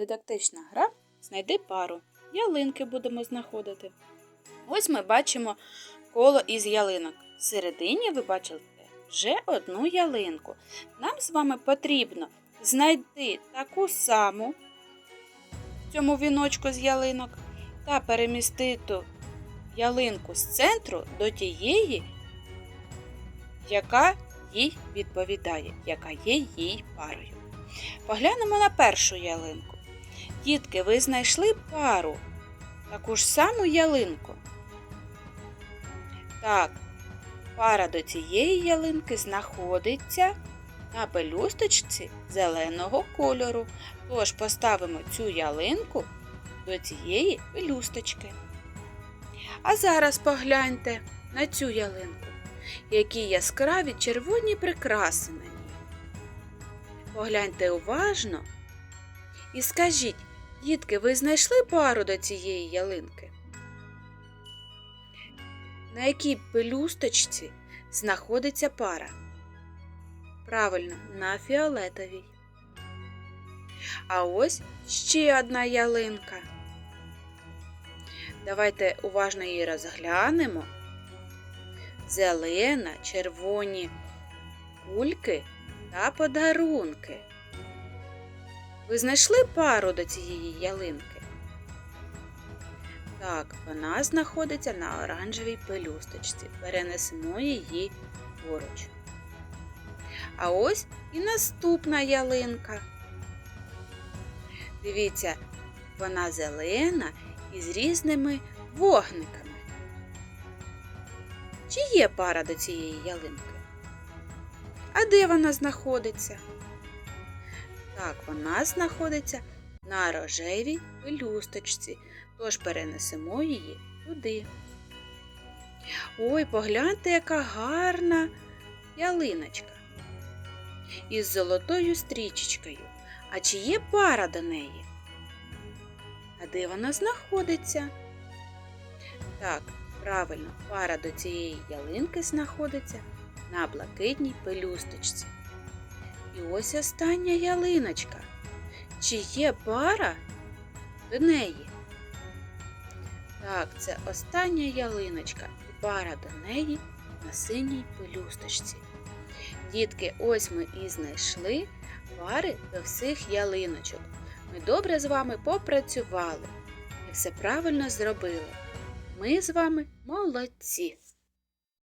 дидактична гра Знайди пару. Ялинки будемо знаходити. Ось ми бачимо коло із ялинок. Всередині ви бачите вже одну ялинку. Нам з вами потрібно знайти таку саму в цьому віночку з ялинок та перемістити ялинку з центру до тієї, яка їй відповідає, яка є їй парою. Поглянемо на першу ялинку. Дітки, ви знайшли пару, таку ж саму ялинку. Так, пара до цієї ялинки знаходиться на пелюсточці зеленого кольору. Тож поставимо цю ялинку до цієї пелюсточки. А зараз погляньте на цю ялинку, які яскраві червоні прикраси на ній. Погляньте уважно і скажіть, дітки, ви знайшли пару до цієї ялинки? На якій пелюсточці знаходиться пара? Правильно, на фіолетовій. А ось ще одна ялинка. Давайте уважно її розглянемо. Зелена, червоні кульки та подарунки. Ви знайшли пару до цієї ялинки? Так, вона знаходиться на оранжевій пелюсточці. Перенесемо її поруч. А ось і наступна ялинка. Дивіться, вона зелена і з різними вогниками. Чи є пара до цієї ялинки? А де вона знаходиться? Так, вона знаходиться на рожевій пелюсточці, тож перенесемо її туди. Ой, погляньте, яка гарна ялиночка. Із золотою стрічечкою. А чи є пара до неї? А де вона знаходиться? Так, правильно, пара до цієї ялинки знаходиться на блакитній пелюсточці. Ось остання ялиночка. Чи є пара до неї? Так, це остання ялиночка і пара до неї на синій пелюсточці. Дітки, ось ми і знайшли пари до всіх ялиночок. Ми добре з вами попрацювали і все правильно зробили. Ми з вами молодці!